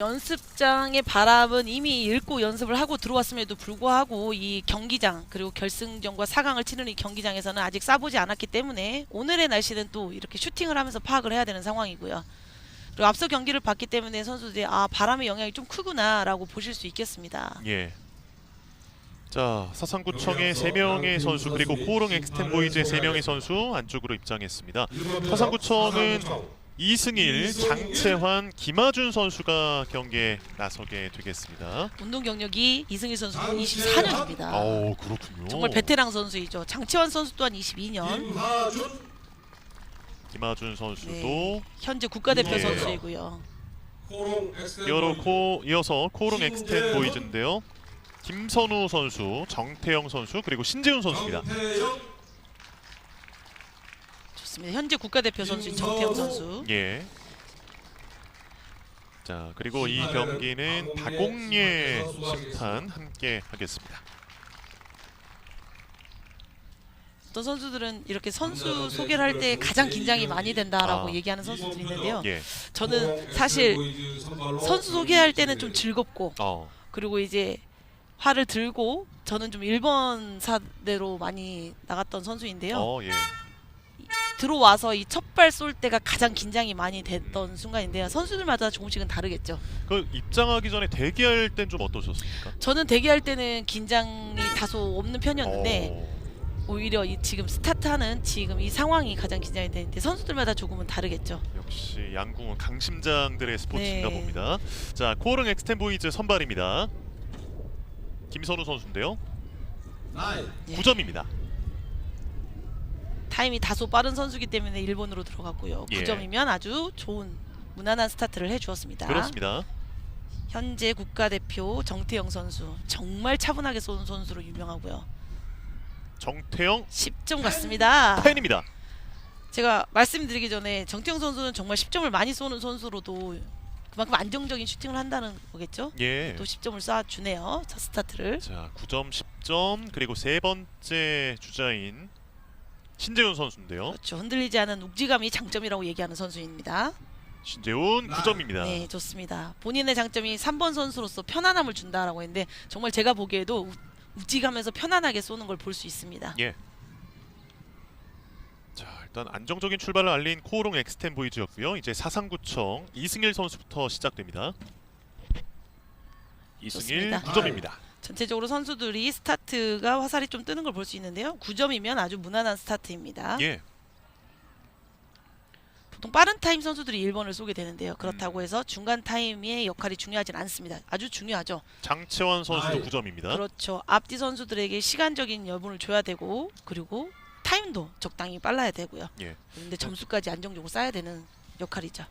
연습장의 바람은 이미 읽고 연습을 하고 들어왔음에도 불구하고 이 경기장 그리고 결승전과 4강을 치는 이 경기장에서는 아직 쏴보지 않았기 때문에 오늘의 날씨는 또 이렇게 슈팅을 하면서 파악을 해야 되는 상황이고요. 그리고 앞서 경기를 봤기 때문에 선수들이 아 바람의 영향이 좀 크구나라고 보실 수 있겠습니다. 예. 자 사상구청의 세 명의 선수 그리고 코오롱 엑스텐 보이즈의 세 명의 선수 안쪽으로 입장했습니다. 사상구청은 이승일, 장채환, 김하준 선수가 경기에 나서게 되겠습니다. 운동 경력이 이승일 선수 24년입니다. 아우 그렇군요. 정말 베테랑 선수이죠. 장채환 선수 또한 22년. 김하준 선수도 네. 현재 국가대표 예. 선수이고요. 이어로 코 이어서 코오롱 엑스텐 보이즈인데요. 김선우 선수, 정태영 선수 그리고 신재훈 선수입니다. 좋습니다. 현재 국가대표 선수인 정태영 선수. 예. 자 그리고 이 경기는 박공예 심판 함께 하겠습니다. 어떤 선수들은 이렇게 선수 소개를 할 때 가장 긴장이 많이 된다라고 아. 얘기하는 선수들이 있는데요. 예. 저는 사실 선수 소개할 때는 좀 즐겁고 어. 그리고 이제 활을 들고 저는 좀 1번 사대로 많이 나갔던 선수인데요. 어 예. 들어와서 이 첫발 쏠 때가 가장 긴장이 많이 됐던 순간인데요. 선수들마다 조금씩은 다르겠죠. 그 입장하기 전에 대기할 땐 좀 어떠셨습니까? 저는 대기할 때는 긴장이 다소 없는 편이었는데 어. 오히려 이 지금 스타트하는 지금 이 상황이 가장 긴장이 되는데 선수들마다 조금은 다르겠죠. 역시 양궁은 강심장들의 스포츠인가 네. 봅니다. 자 코오릉 엑스텐 보이즈 선발입니다. 김선우 선수인데요. 예. 9점입니다. 타임이 다소 빠른 선수기 때문에 일본으로 들어갔고요. 예. 9점이면 아주 좋은 무난한 스타트를 해주었습니다. 그렇습니다. 현재 국가대표 정태영 선수 정말 차분하게 쏘는 선수로 유명하고요. 정태영 10점 같습니다. 팬입니다. 제가 말씀드리기 전에 정태영 선수는 정말 10점을 많이 쏘는 선수로도 그만큼 안정적인 슈팅을 한다는 거겠죠. 예. 또 10점을 쏴주네요. 첫 스타트를. 자 9점 10점 그리고 세 번째 주자인 신재훈 선수인데요. 그렇죠. 흔들리지 않은 욱지감이 장점이라고 얘기하는 선수입니다. 신재훈 9점입니다. 네, 좋습니다. 본인의 장점이 3번 선수로서 편안함을 준다라고 했는데 정말 제가 보기에도 우- 욱직하면서 편안하게 쏘는 걸 볼 수 있습니다. 예. 자 일단 안정적인 출발을 알린 코오롱 엑스텐 보이즈였고요. 이제 사상구청 이승일 선수부터 시작됩니다. 이승일 좋습니다. 9점입니다. 전체적으로 선수들이 스타트가 화살이 좀 뜨는 걸 볼 수 있는데요. 9점이면 아주 무난한 스타트입니다. 예. 보통 빠른 타임 선수들이 1번을 쏘게 되는데요. 음. 그렇다고 해서 중간 타임의 역할이 중요하진 않습니다. 아주 중요하죠. 장채환 선수도 9점입니다. 그렇죠. 앞뒤 선수들에게 시간적인 여분을 줘야 되고 그리고 타임도 적당히 빨라야 되고요. 예. 그런데 점수까지 안정적으로 쌓아야 되는 역할이죠.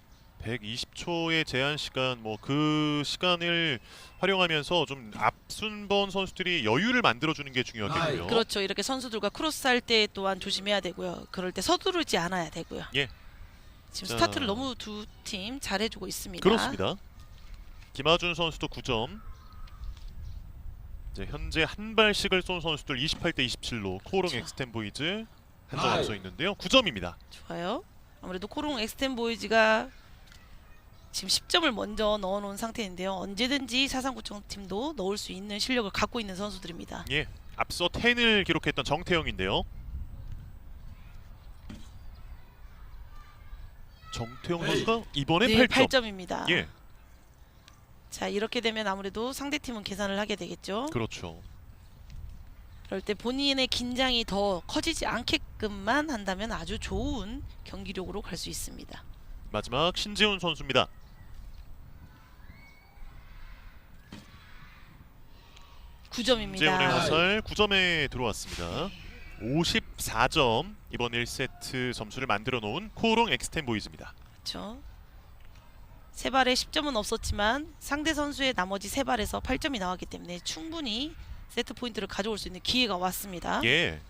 120초의 제한 시간 뭐 그 시간을 활용하면서 좀 앞순번 선수들이 여유를 만들어 주는 게 중요하겠고요. 그렇죠. 이렇게 선수들과 크로스 할 때 또한 조심해야 되고요. 그럴 때 서두르지 않아야 되고요. 예. 지금 자. 스타트를 너무 두 팀 잘해주고 있습니다. 그렇습니다. 김하준 선수도 9점. 이제 현재 한 발씩을 쏜 선수들 28대 27로 코오롱 그렇죠. 엑스텐 보이즈 한 점 앞서 있는데요. 9점입니다. 좋아요. 아무래도 코롱 엑스텐 보이즈가 지금 10점을 먼저 넣어놓은 상태인데요. 언제든지 사상구청 팀도 넣을 수 있는 실력을 갖고 있는 선수들입니다. 예. 앞서 10을 기록했던 정태영인데요. 정태영 선수가 이번에 네, 8점. 8점입니다. 예. 자 이렇게 되면 아무래도 상대팀은 계산을 하게 되겠죠. 그렇죠. 그럴 때 본인의 긴장이 더 커지지 않게끔만 한다면 아주 좋은 경기력으로 갈 수 있습니다. 마지막 신재훈 선수입니다. 9점입니다. 신재훈의 화살 9점에 들어왔습니다. 54점 이번 1세트 점수를 만들어 놓은 코오롱 엑스텐 보이즈입니다. 그렇죠. 세 발에 10점은 없었지만 상대 선수의 나머지 세 발에서 8점이 나왔기 때문에 충분히 세트 포인트를 가져올 수 있는 기회가 왔습니다. 예.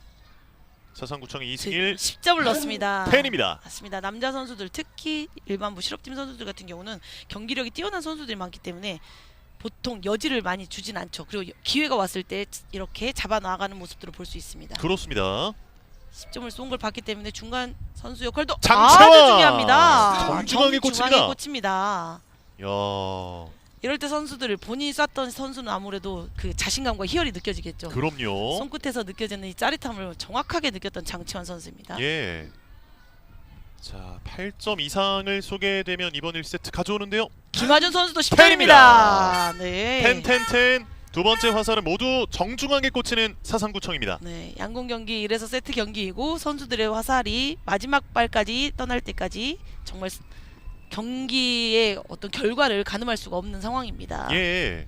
사상구청의 이승일 10점을 넣었습니다. 팬입니다. 맞습니다. 남자 선수들 특히 일반부 실업팀 선수들 같은 경우는 경기력이 뛰어난 선수들이 많기 때문에 보통 여지를 많이 주진 않죠. 그리고 기회가 왔을 때 이렇게 잡아 나가는 모습들을 볼 수 있습니다. 그렇습니다. 10점을 쏜 걸 봤기 때문에 중간 선수 역할도 장채환! 아주 중요합니다. 정중하게 꽂힙니다. 꽂힙니다. 야, 이럴 때 선수들 본인이 쐈던 선수는 아무래도 그 자신감과 희열이 느껴지겠죠. 그럼요. 손끝에서 느껴지는 이 짜릿함을 정확하게 느꼈던 장치환 선수입니다. 예. 자, 8점 이상을 소개되면 이번 1세트 가져오는데요. 김하준 선수도 텐입니다. 10점입니다. 네. 텐텐텐 두 번째 화살은 모두 정중하게 꽂히는 사상구청입니다. 네, 양궁 경기 이래서 세트 경기이고 선수들의 화살이 마지막 발까지 떠날 때까지 정말 스- 경기의 어떤 결과를 가늠할 수가 없는 상황입니다. 예.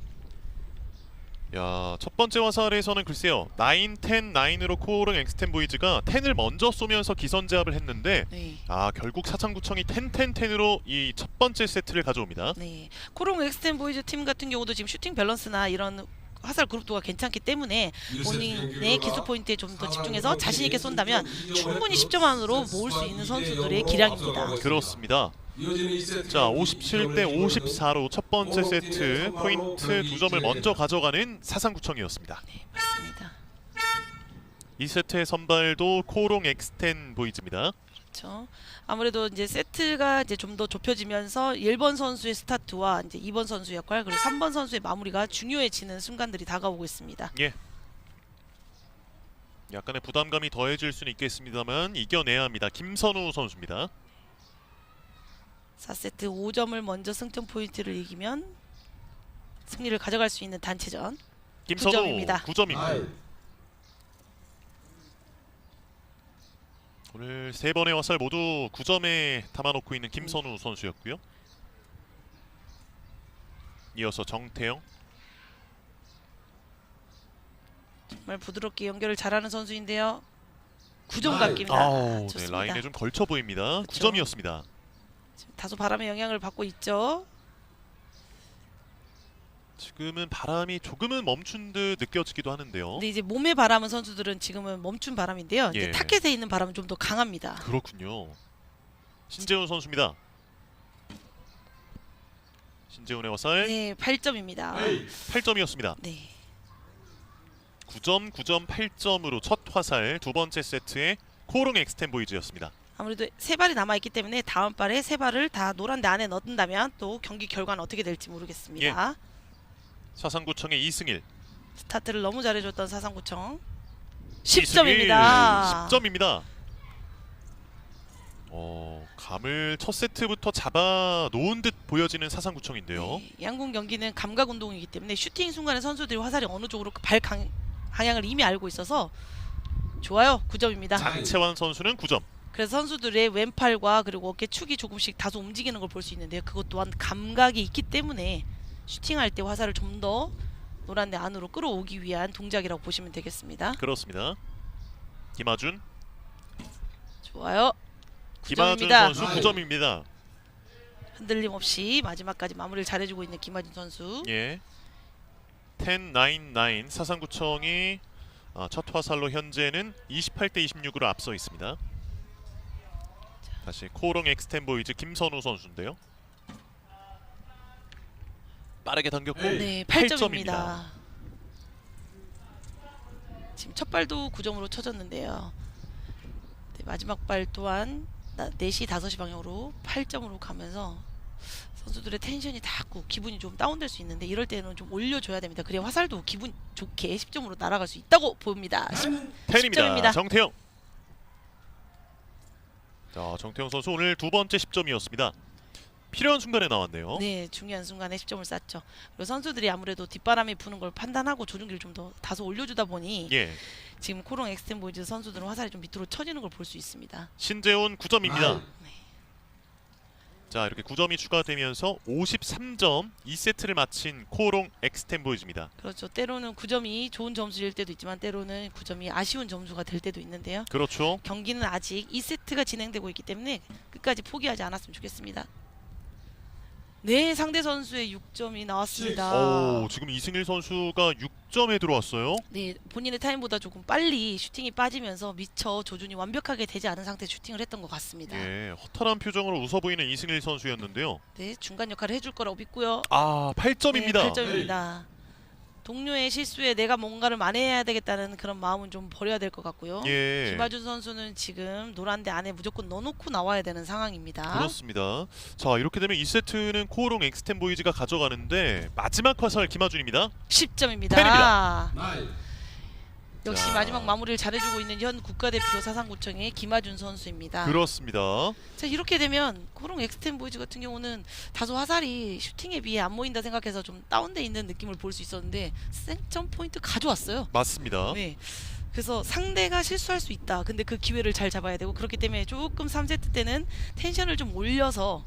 야, 첫 번째 화살에서는 글쎄요. 9, 10, 9으로 코오롱 엑스텐 보이즈가 10을 먼저 쏘면서 기선 제압을 했는데 네. 아, 결국 사상구청이 10, 10, 10으로 이 첫 번째 세트를 가져옵니다. 네. 코롱 엑스텐 보이즈 팀 같은 경우도 지금 슈팅 밸런스나 이런 화살 그룹도가 괜찮기 때문에 본인의 기술 포인트에 좀 더 집중해서 자신 있게 쏜다면 충분히 10점 안으로 모을 수 있는 선수들의 기량입니다. 그렇습니다. 자, 57대 54로 첫 번째 세트 포인트 두 점을 먼저 가져가는 사상구청이었습니다. 맞습니다. 이 세트의 선발도 코오롱 엑스텐 보이즈입니다. 그렇죠. 아무래도 이제 세트가 이제 좀 더 좁혀지면서 1번 선수의 스타트와 이제 2번 선수 역할 그리고 3번 선수의 마무리가 중요해지는 순간들이 다가오고 있습니다. 예. 약간의 부담감이 더해질 수는 있겠습니다만 이겨내야 합니다. 김선우 선수입니다. 4세트 5점을 먼저 승점 포인트를 이기면 승리를 가져갈 수 있는 단체전. 김선우 점입니다. 9점입니다. 오늘 세 번의 화살 모두 9점에 담아놓고 있는 김선우 선수였고요. 이어서 정태영, 정말 부드럽게 연결을 잘하는 선수인데요. 9점 아이, 깎입니다. 아우, 네, 좋습니다. 라인에 좀 걸쳐 보입니다. 그쵸. 9점이었습니다. 다소 바람의 영향을 받고 있죠. 지금은 바람이 조금은 멈춘 듯 느껴지기도 하는데요. 근데 이제 몸의 바람은 선수들은 지금은 멈춘 바람인데요. 예. 이제 타켓에 있는 바람은 좀 더 강합니다. 그렇군요. 신재훈 선수입니다. 신재훈의 화살 네, 8점입니다. 8점이었습니다. 네. 9점, 9점, 8점으로 첫 화살 두 번째 세트의 코롱 엑스텐 보이즈였습니다. 아무래도 세 발이 남아 있기 때문에 다음 발에 세 발을 다 노란데 안에 넣는다면 또 경기 결과는 어떻게 될지 모르겠습니다. 예. 사상구청의 이승일 스타트를 너무 잘해줬던 사상구청 이승일 10점입니다. 10점입니다. 어, 감을 첫 세트부터 잡아 놓은 듯 보여지는 사상구청인데요. 네, 양궁 경기는 감각 운동이기 때문에 슈팅 순간에 선수들이 화살이 어느 쪽으로 발 강, 방향을 이미 알고 있어서 좋아요. 9점입니다. 장채환 선수는 9점. 그래서 선수들의 왼팔과 그리고 어깨 축이 조금씩 다소 움직이는 걸 볼 수 있는데요. 그것 또한 감각이 있기 때문에 슈팅할 때 화살을 좀 더 노란데 안으로 끌어오기 위한 동작이라고 보시면 되겠습니다. 그렇습니다. 김하준, 좋아요. 김하준 9점입니다. 선수 9점입니다. 흔들림 없이 마지막까지 마무리를 잘해주고 있는 김하진 선수. 예. 10, 9, 9 사상구청이 아, 첫 화살로 현재는 28대 26으로 앞서 있습니다. 다시 코롱 엑스텐 보이즈 김선우 선수인데요. 빠르게 당겼고 네, 8점입니다. 지금 첫 발도 9점으로 쳐졌는데요. 네, 마지막 발 또한 나- 4시, 5시 방향으로 8점으로 가면서 선수들의 텐션이 닿고 기분이 좀 다운될 수 있는데 이럴 때는 좀 올려줘야 됩니다. 그래야 화살도 기분 좋게 10점으로 날아갈 수 있다고 봅니다. 10입니다. 10점입니다. 정태영. 자, 정태영 선수 오늘 두 번째 10점이었습니다. 필요한 순간에 나왔네요. 네, 중요한 순간에 10점을 쐈죠. 그리고 선수들이 아무래도 뒷바람이 부는 걸 판단하고 조준기를 좀 더 다소 올려주다 보니 예. 지금 코롱 엑스텐 보이즈 선수들은 화살이 좀 밑으로 쳐지는 걸 볼 수 있습니다. 신재훈 9점입니다. 네. 자, 이렇게 9점이 추가되면서 53점 2세트를 마친 코롱 엑스텐 보이즈입니다. 그렇죠. 때로는 9점이 좋은 점수일 때도 있지만 때로는 9점이 아쉬운 점수가 될 때도 있는데요. 그렇죠. 경기는 아직 2세트가 진행되고 있기 때문에 끝까지 포기하지 않았으면 좋겠습니다. 네, 상대 선수의 6점이 나왔습니다. 오, 지금 이승일 선수가 6점에 들어왔어요. 네, 본인의 타임보다 조금 빨리 슈팅이 빠지면서 미처 조준이 완벽하게 되지 않은 상태 슈팅을 했던 것 같습니다. 예, 허탈한 표정으로 웃어 보이는 이승일 선수였는데요. 네, 중간 역할을 해줄 거라고 믿고요. 아, 8점입니다. 네, 8점입니다. 동료의 실수에 내가 뭔가를 만회해야 되겠다는 그런 마음은 좀 버려야 될 것 같고요. 예. 김하준 선수는 지금 노란대 안에 무조건 넣어놓고 나와야 되는 상황입니다. 그렇습니다. 자 이렇게 되면 2세트는 코오롱 엑스텐 보이즈가 가져가는데 마지막 화살 김하준입니다. 10점입니다. 팬입니다. 역시 자. 마지막 마무리를 잘해주고 있는 현 국가대표 사상구청의 김하준 선수입니다. 그렇습니다. 자 이렇게 되면 코롱 엑스텐 보이즈 같은 경우는 다소 화살이 슈팅에 비해 안 모인다 생각해서 좀 다운돼 있는 느낌을 볼 수 있었는데 생점 포인트 가져왔어요. 맞습니다. 네. 그래서 상대가 실수할 수 있다. 근데 그 기회를 잘 잡아야 되고 그렇기 때문에 조금 3세트 때는 텐션을 좀 올려서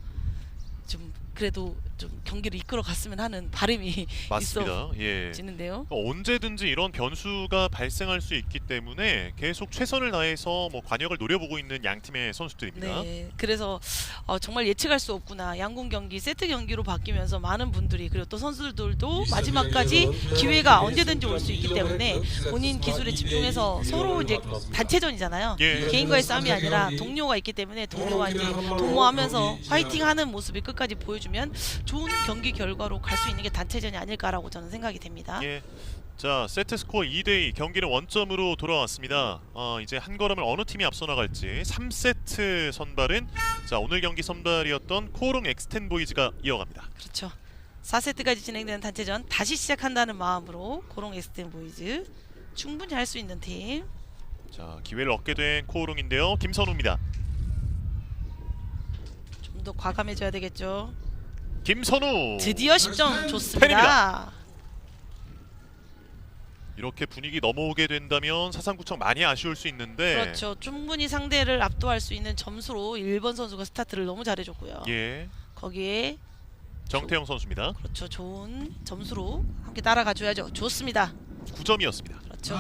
좀 그래도 좀 경기를 이끌어 갔으면 하는 바람이 맞습니다. 예. 있어지는데요. 그러니까 언제든지 이런 변수가 발생할 수 있기 때문에 계속 최선을 다해서 뭐 관역을 노려보고 있는 양 팀의 선수들입니다. 네, 그래서 어, 정말 예측할 수 없구나. 양궁 경기 세트 경기로 바뀌면서 많은 분들이 그리고 또 선수들도 마지막까지 기회가 언제든지 올 수 있기 때문에 본인 기술에 집중해서 서로 이제 단체전이잖아요. 예. 개인과의 싸움이 아니라 동료가 있기 때문에 동료와 이제 도모하면서 화이팅하는 모습을 끝까지 보여주면 좋은 경기 결과로 갈 수 있는 게 단체전이 아닐까라고 저는 생각이 됩니다. 예. 자 세트 스코어 2대2 경기는 원점으로 돌아왔습니다. 어, 이제 한 걸음을 어느 팀이 앞서 나갈지 3세트 선발은 자 오늘 경기 선발이었던 코오롱 엑스텐 보이즈가 이어갑니다. 그렇죠. 4세트까지 진행되는 단체전 다시 시작한다는 마음으로 고롱 에스텐 보이즈 충분히 할 수 있는 팀. 자 기회를 얻게 된 코오롱인데요. 김선우입니다. 좀 더 과감해져야 되겠죠. 김선우 드디어 10점 좋습니다. 이렇게 분위기 넘어오게 된다면 사상구청 많이 아쉬울 수 있는데 그렇죠. 충분히 상대를 압도할 수 있는 점수로 1번 선수가 스타트를 너무 잘해줬고요. 예 거기에 정태영 선수입니다. 그렇죠. 좋은 점수로 함께 따라가 줘야죠. 좋습니다. 9점이었습니다. 그렇죠.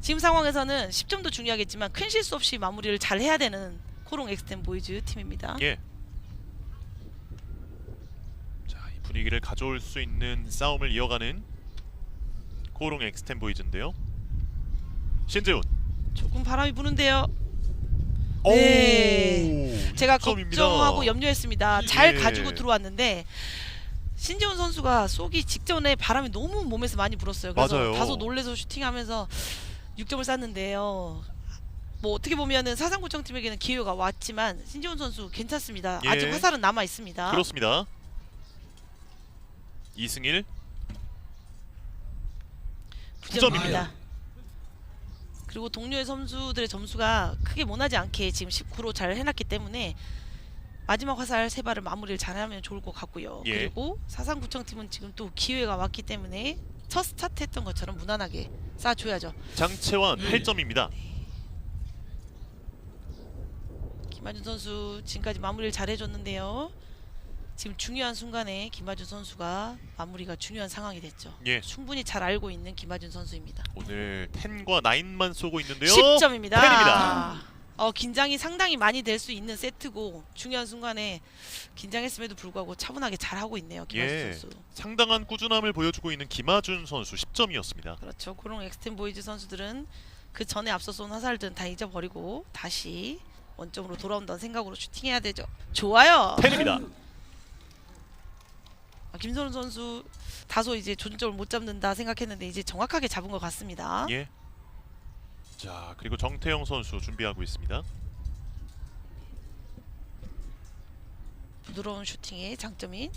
지금 상황에서는 10점도 중요하겠지만 큰 실수 없이 마무리를 잘 해야 되는 코롱 엑스텐 보이즈 팀입니다. 예. 자, 이 분위기를 가져올 수 있는 싸움을 이어가는 코오롱 엑스텐 보이즈인데요. 신재훈. 조금 바람이 부는데요. 네. 오, 제가 6점입니다. 걱정하고 염려했습니다. 잘 예. 가지고 들어왔는데 신재훈 선수가 쏘기 직전에 바람이 너무 몸에서 많이 불었어요. 그래서 맞아요. 다소 놀래서 슈팅하면서 6점을 쐈는데요. 뭐 어떻게 보면은 사상구청 팀에게는 기회가 왔지만 신재훈 선수 괜찮습니다. 예. 아직 화살은 남아 있습니다. 그렇습니다. 이승일 9점입니다. 그리고 동료의 선수들의 점수가 크게 못하지 않게 지금 19로 잘 해놨기 때문에 마지막 화살 세 발을 마무리를 잘하면 좋을 것 같고요. 예. 그리고 사상구청 팀은 지금 또 기회가 왔기 때문에 첫 스타트 했던 것처럼 무난하게 쏴줘야죠. 장채환 8점입니다. 김하준 선수 지금까지 마무리를 잘해줬는데요. 지금 중요한 순간에 김하준 선수가 마무리가 중요한 상황이 됐죠. 예. 충분히 잘 알고 있는 김하준 선수입니다. 오늘 10과 9만 쏘고 있는데요. 10점입니다. 10입니다. 어, 긴장이 상당히 많이 될 수 있는 세트고 중요한 순간에 긴장했음에도 불구하고 차분하게 잘 하고 있네요. 김하준 예. 선수. 상당한 꾸준함을 보여주고 있는 김하준 선수 10점이었습니다. 그렇죠. 그런 엑스텐 보이즈 선수들은 그 전에 앞서 쏜 화살들은 다 잊어버리고 다시 원점으로 돌아온다는 생각으로 슈팅해야 되죠. 좋아요. 10입니다. 아, 김선우 선수 다소 이제 조준점을 못 잡는다 생각했는데 이제 정확하게 잡은 것 같습니다. 예. 자, 그리고 정태영 선수 준비하고 있습니다. 부드러운 슈팅의 장점인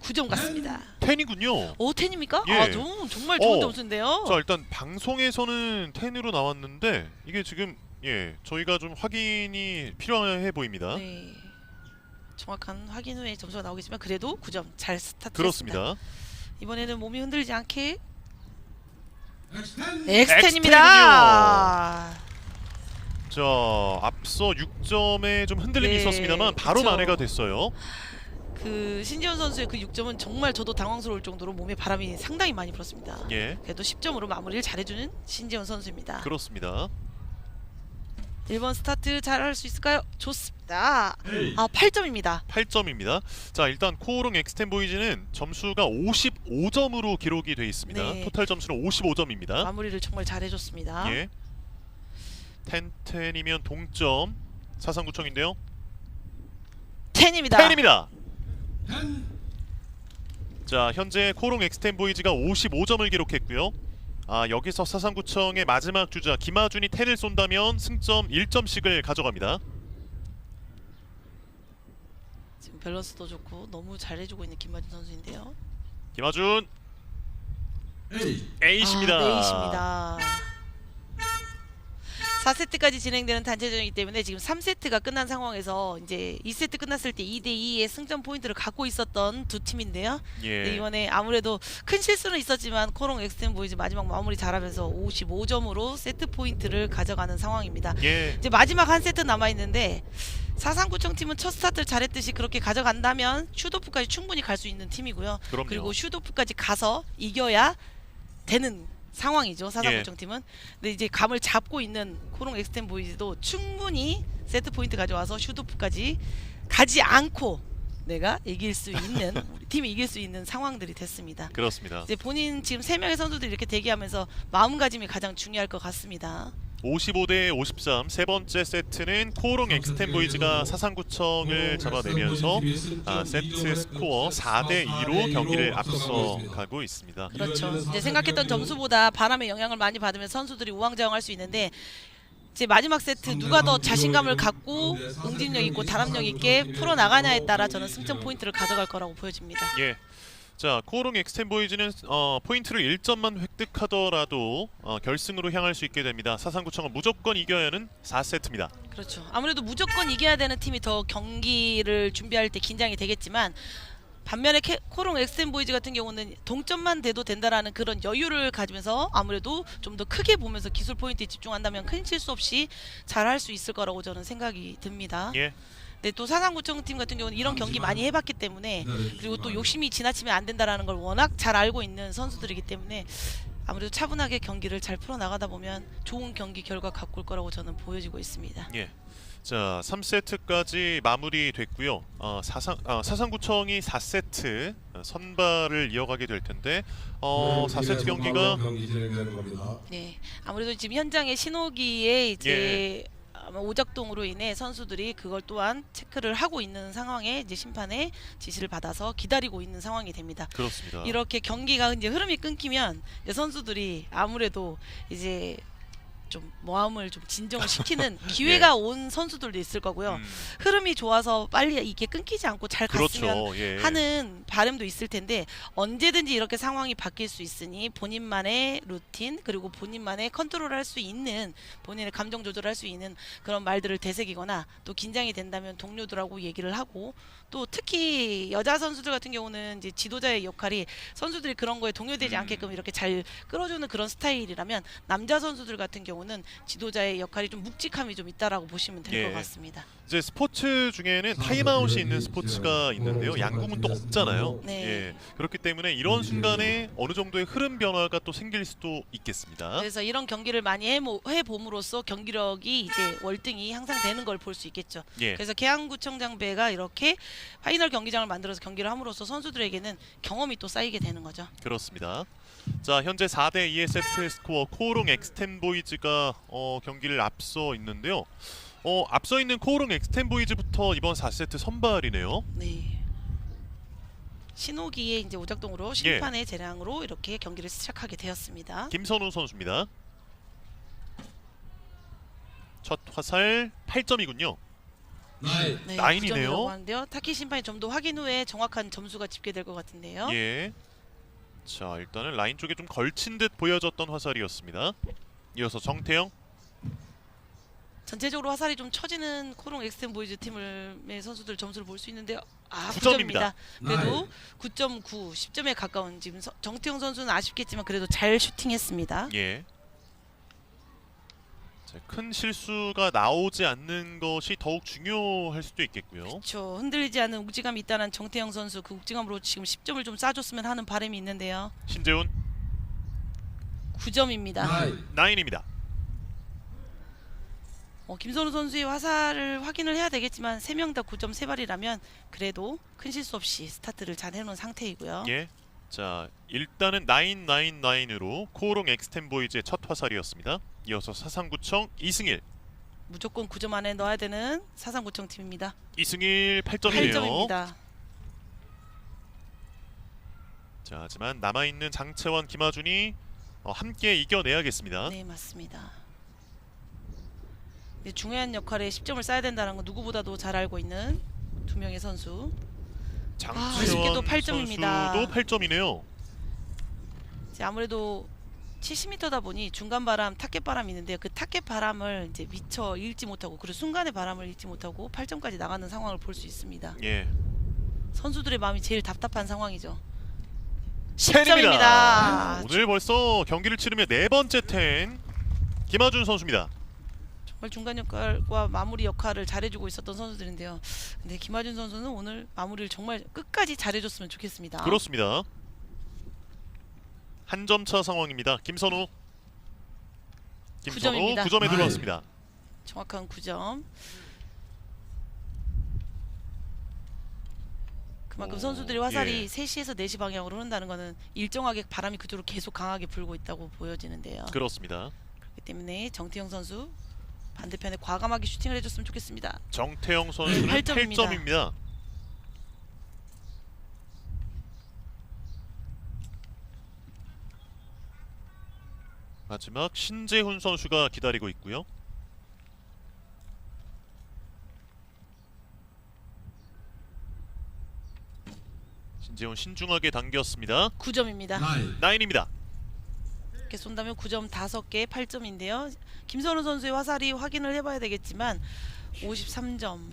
9점 같습니다. 10이군요. 오 텐입니까? 예. 아, 좀, 정말 좋은 어. 점수인데요. 자 일단 방송에서는 10으로 나왔는데 이게 지금 예 저희가 좀 확인이 필요해 보입니다. 네. 정확한 확인 후에 점수가 나오겠지만 그래도 9점 잘 스타트했습니다. 그렇습니다. 이번에는 몸이 흔들리지 않게. 엑스텐입니다. 자 앞서 6점에 좀 흔들림이 네, 있었습니다만 바로 그쵸. 만회가 됐어요. 그 신지현 선수의 그 6점은 정말 저도 당황스러울 정도로 몸에 바람이 상당히 많이 불었습니다. 예 그래도 10점으로 마무리를 잘해주는 신지현 선수입니다. 그렇습니다. 1번 스타트 잘 할 수 있을까요? 좋습니다. 아 8점입니다. 8점입니다. 자 일단 코오롱 엑스텐 보이즈는 점수가 55점으로 기록이 돼 있습니다. 네. 토탈 점수는 55점입니다. 마무리를 정말 잘해줬습니다. 예. 텐텐이면 동점 사상구청인데요. 10입니다. 10입니다. 자 현재 코롱 엑스텐 보이즈가 55점을 기록했고요. 아 여기서 사상구청의 마지막 주자 김하준이 텐을 쏜다면 승점 1점씩을 가져갑니다. 지금 밸런스도 좋고 너무 잘해주고 있는 김마준 선수인데요. 김하준 에이십니다. 아, 네, 에이십니다. 4세트까지 진행되는 단체전이기 때문에 지금 3세트가 끝난 상황에서 이제 2세트 끝났을 때 2대 2의 승점 포인트를 갖고 있었던 두 팀인데요. 예. 네, 이번에 아무래도 큰 실수는 있었지만 코롱 엑스텐 보이즈 마지막 마무리 잘하면서 55점으로 세트 포인트를 가져가는 상황입니다. 예. 이제 마지막 한 세트 남아 있는데 사상구청 팀은 첫 스타트를 잘했듯이 그렇게 가져간다면 슈도프까지 충분히 갈 수 있는 팀이고요. 그럼요. 그리고 슈도프까지 가서 이겨야 되는 상황이죠. 사상구청 예. 팀은. 근데 이제 감을 잡고 있는 코롱 엑스텐 보이즈도 충분히 세트 포인트 가져와서 슈도프까지 가지 않고 내가 이길 수 있는 우리 팀이 이길 수 있는 상황들이 됐습니다. 그렇습니다. 이제 본인 지금 세 명의 선수들이 이렇게 대기하면서 마음가짐이 가장 중요할 것 같습니다. 55대 53 세 번째 세트는 코롱 엑스텐 보이즈가 사상구청을 잡아내면서 아, 세트 스코어 4대 2로 경기를 앞서 가고 있습니다. 그렇죠. 이제 생각했던 점수보다 바람의 영향을 많이 받으면 선수들이 우왕좌왕할 수 있는데 이제 마지막 세트 누가 더 자신감을 갖고 응집력 있고 단합력 있게 풀어 나가냐에 따라 저는 승점 포인트를 가져갈 거라고 보여집니다. 예. 자, 코롱 엑스텐 보이즈는 어, 포인트를 1점만 획득하더라도 어, 결승으로 향할 수 있게 됩니다. 사상구청은 무조건 이겨야 하는 4세트입니다. 그렇죠. 아무래도 무조건 이겨야 되는 팀이 더 경기를 준비할 때 긴장이 되겠지만 반면에 캐, 코롱 엑스텐 보이즈 같은 경우는 동점만 돼도 된다라는 그런 여유를 가지면서 아무래도 좀 더 크게 보면서 기술 포인트에 집중한다면 큰 실수 없이 잘할 수 있을 거라고 저는 생각이 듭니다. 예. 근데 또 사상구청 팀 같은 경우는 이런 경기 많이 해봤기 때문에 그리고 또 욕심이 지나치면 안 된다라는 걸 워낙 잘 알고 있는 선수들이기 때문에 아무래도 차분하게 경기를 잘 풀어 나가다 보면 좋은 경기 결과 올 거라고 저는 보여지고 있습니다. 예. 자, 3세트까지 마무리됐고요. 어, 사상 아, 사상구청이 4세트 어, 선발을 이어가게 될 텐데 어, 4세트 경기가 경기 진행되는 겁니다. 네, 아무래도 지금 현장에 신호기에 이제 아마 오작동으로 인해 선수들이 그걸 또한 체크를 하고 있는 상황에 이제 심판의 지시를 받아서 기다리고 있는 상황이 됩니다. 그렇습니다. 이렇게 경기가 이제 흐름이 끊기면 이제 선수들이 아무래도 이제 좀 마음을 좀 진정을 시키는 기회가 온 선수들도 있을 거고요. 예. 음, 흐름이 좋아서 빨리 이게 끊기지 않고 잘 갔으면 그렇죠. 예. 하는 바람도 있을 텐데 언제든지 이렇게 상황이 바뀔 수 있으니 본인만의 루틴 그리고 본인만의 컨트롤할 수 있는 본인의 감정 조절할 수 있는 그런 말들을 되새기거나 또 긴장이 된다면 동료들하고 얘기를 하고 또 특히 여자 선수들 같은 경우는 이제 지도자의 역할이 선수들이 그런 거에 동요되지 음. 않게끔 이렇게 잘 끌어주는 그런 스타일이라면 남자 선수들 같은 경우 는 지도자의 역할이 좀 묵직함이 좀 있다라고 보시면 될 것 예. 같습니다. 이제 스포츠 중에는 타임아웃이 있는 스포츠가 있는데요. 양궁은 또 없잖아요. 네. 예. 그렇기 때문에 이런 순간에 어느 정도의 흐름 변화가 또 생길 수도 있겠습니다. 그래서 이런 경기를 많이 해모, 해봄으로써 경기력이 이제 월등히 향상 되는 걸 볼 수 있겠죠. 예. 그래서 계양구청장배가 이렇게 파이널 경기장을 만들어서 경기를 함으로써 선수들에게는 경험이 또 쌓이게 되는 거죠. 그렇습니다. 자 현재 4대 2의 세트 스코어 코오롱 엑스텐 보이즈가 어, 경기를 앞서 있는데요. 어, 앞서 있는 코오롱 엑스텐 보이즈부터 이번 4세트 선발이네요. 네. 신호기에 이제 오작동으로 예. 심판의 재량으로 이렇게 경기를 시작하게 되었습니다. 김선우 선수입니다. 첫 화살 8점이군요. 나이 네, 나인이네요. 구점이라고 하는데요. 타키 심판이 좀 더 확인 후에 정확한 점수가 집계될 것 같은데요. 예. 자 일단은 라인 쪽에 좀 걸친 듯 보여졌던 화살이었습니다. 이어서 정태영. 전체적으로 화살이 좀 처지는 코롱 엑스텐 보이즈 팀의 선수들 점수를 볼 수 있는데요. 아, 9점입니다. 9점입니다. 그래도 9.9, 10점에 가까운 지금 서, 정태영 선수는 아쉽겠지만 그래도 잘 슈팅했습니다. 예. 자, 큰 실수가 나오지 않는 것이 더욱 중요할 수도 있겠고요. 그렇죠. 흔들리지 않는 욱지감이 있다는 정태영 선수 그 욱지감으로 지금 10점을 좀 쏴줬으면 하는 바람이 있는데요. 신재훈 9점입니다. 나이 나인입니다. 어, 김선우 선수의 화살을 확인을 해야 되겠지만 3명 다 9점 3발이라면 그래도 큰 실수 없이 스타트를 잘 해놓은 상태이고요. 예. 자 일단은 999으로 코오롱 엑스텐 보이즈의 첫 화살이었습니다. 이어서 사상구청 이승일. 무조건 9점 안에 넣어야 되는 사상구청 팀입니다. 이승일 8점이네요. 8점입니다. 자, 하지만 남아 있는 장채원, 김하준이 어, 함께 이겨내야겠습니다. 네 맞습니다. 이제 중요한 역할에 10점을 쌓아야 된다는 건 누구보다도 잘 알고 있는 두 명의 선수. 장채원 아쉽게도 팔 점입니다. 선수도 8점이네요. 이제 아무래도 70m다 보니 중간 바람, 타켓 바람이 있는데요. 그 타켓 바람을 이제 미처 읽지 못하고 그리고 순간의 바람을 읽지 못하고 8점까지 나가는 상황을 볼 수 있습니다. 예. 선수들의 마음이 제일 답답한 상황이죠. 텐입니다. 10점입니다. 오늘 벌써 경기를 치르며 네 번째 텐 김하준 선수입니다. 정말 중간 역할과 마무리 역할을 잘해주고 있었던 선수들인데요. 근데 김하준 선수는 오늘 마무리를 정말 끝까지 잘해줬으면 좋겠습니다. 그렇습니다. 한 점 차 상황입니다. 김선우. 김선우 구점입니다. 9점에 네. 들어왔습니다. 정확한 9점. 그만큼 오, 선수들의 화살이 예. 3시에서 4시 방향으로 흐른다는 것은 일정하게 바람이 그쪽으로 계속 강하게 불고 있다고 보여지는데요. 그렇습니다. 그렇기 때문에 정태영 선수 반대편에 과감하게 슈팅을 해줬으면 좋겠습니다. 정태영 선수는 팔 점입니다. 8점입니다. 마지막 신재훈 선수가 기다리고 있고요. 신재훈 신중하게 당겼습니다. 9점입니다. 나인. 나인입니다. 이렇게 쏜다면 9점 5개 8점인데요. 김선우 선수의 화살이 확인을 해봐야 되겠지만 53점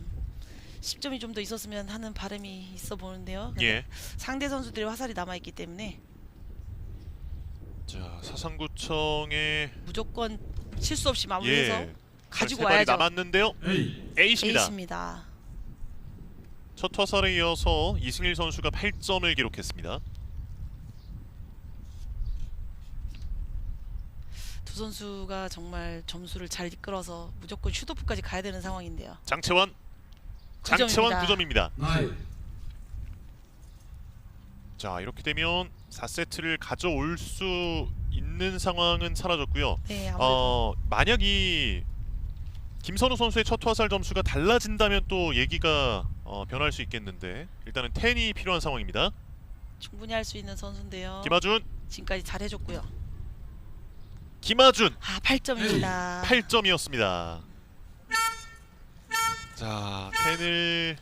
10점이 좀 더 있었으면 하는 바람이 있어 보는데요. 예. 상대 선수들의 화살이 남아있기 때문에 자 사상구청의 무조건 실수 없이 마무리해서 예 가지고 세 발이 와야죠. 남았는데요. 에이. 에이스입니다. 에이스입니다. 첫 화살에 이어서 이승일 선수가 8점을 기록했습니다. 두 선수가 정말 점수를 잘 이끌어서 무조건 슈도프까지 가야 되는 상황인데요. 장채원 장채원 구점입니다. 9점입니다. 나인. 자 이렇게 되면 4세트를 가져올 수 있는 상황은 사라졌고요. 네, 아무래도 어 만약 이 김선우 선수의 첫 화살 점수가 달라진다면 또 얘기가 어, 변할 수 있겠는데 일단은 10이 필요한 상황입니다. 충분히 할 수 있는 선수인데요. 김하준, 지금까지 잘 해줬고요. 김하준 아, 8점입니다. 8점이었습니다. 자 10을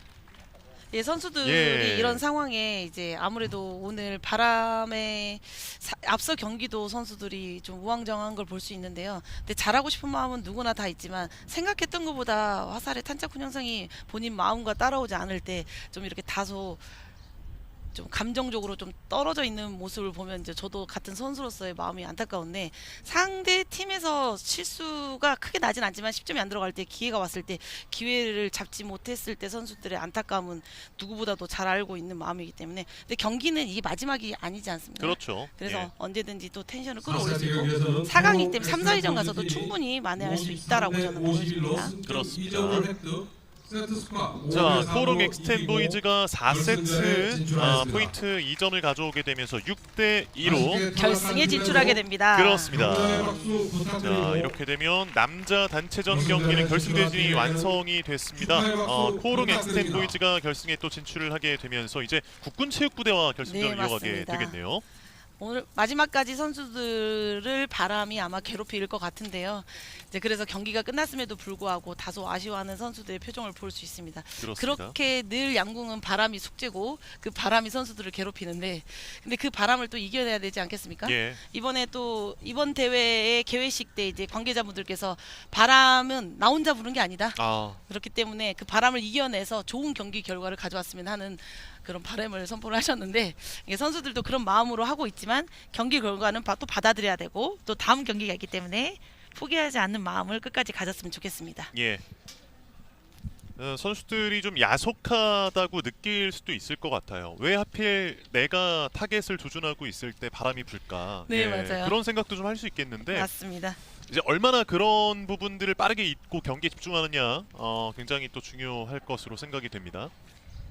예, 선수들이 예. 이런 상황에 이제 아무래도 오늘 바람에 사- 앞서 경기도 선수들이 좀 우왕좌왕한 걸 볼 수 있는데요. 근데 잘하고 싶은 마음은 누구나 다 있지만 생각했던 것보다 화살의 탄착훈 형성이 본인 마음과 따라오지 않을 때 좀 이렇게 다소 좀 감정적으로 좀 떨어져 있는 모습을 보면 이제 저도 같은 선수로서의 마음이 안타까운데 상대 팀에서 실수가 크게 나진 않지만 10점이 안 들어갈 때 기회가 왔을 때 기회를 잡지 못했을 때 선수들의 안타까움은 누구보다도 잘 알고 있는 마음이기 때문에 근데 경기는 이게 마지막이 아니지 않습니까? 그렇죠. 그래서 예. 언제든지 또 텐션을 사 끌어올릴 수 있고 경기에서는 4강이기 때문에 서로 3, 4위전 가서도 선수들이 충분히 만회할 수 있다라고 53대 저는 51로 보여집니다. 그렇습니다. 2점을 획득. 세트 스코어 자, 5대 3으로 코롱 엑스텐 보이즈가 결승전에 4세트 아. 포인트 2점을 가져오게 되면서 6대 2로 결승에 진출하게 됩니다. 그렇습니다. 자 이렇게 되면 남자 단체전 경기는 결승 대진이 완성이 됐습니다. 어, 코롱 엑스텐 보이즈가 결승에 또 진출을 하게 되면서 이제 국군 체육부대와 결승전을 네, 이어가게 맞습니다. 되겠네요. 오늘 마지막까지 선수들을 바람이 아마 괴롭힐 것 같은데요. 이제 그래서 경기가 끝났음에도 불구하고 다소 아쉬워하는 선수들의 표정을 볼 수 있습니다. 그렇습니다. 그렇게 늘 양궁은 바람이 숙제고 그 바람이 선수들을 괴롭히는데 근데 그 바람을 또 이겨내야 되지 않겠습니까? 예, 이번에 또 이번 대회의 개회식 때 이제 관계자분들께서 바람은 나 혼자 부른 게 아니다. 아 그렇기 때문에 그 바람을 이겨내서 좋은 경기 결과를 가져왔으면 하는 그런 바람을 선포를 하셨는데 선수들도 그런 마음으로 하고 있지만 경기 결과는 바- 또 받아들여야 되고 또 다음 경기가 있기 때문에 포기하지 않는 마음을 끝까지 가졌으면 좋겠습니다. 예. 어, 선수들이 좀 야속하다고 느낄 수도 있을 것 같아요. 왜 하필 내가 타겟을 조준하고 있을 때 바람이 불까? 네, 맞아요. 그런 생각도 좀 할 수 있겠는데 맞습니다. 이제 얼마나 그런 부분들을 빠르게 잊고 경기에 집중하느냐 어, 굉장히 또 중요할 것으로 생각이 됩니다.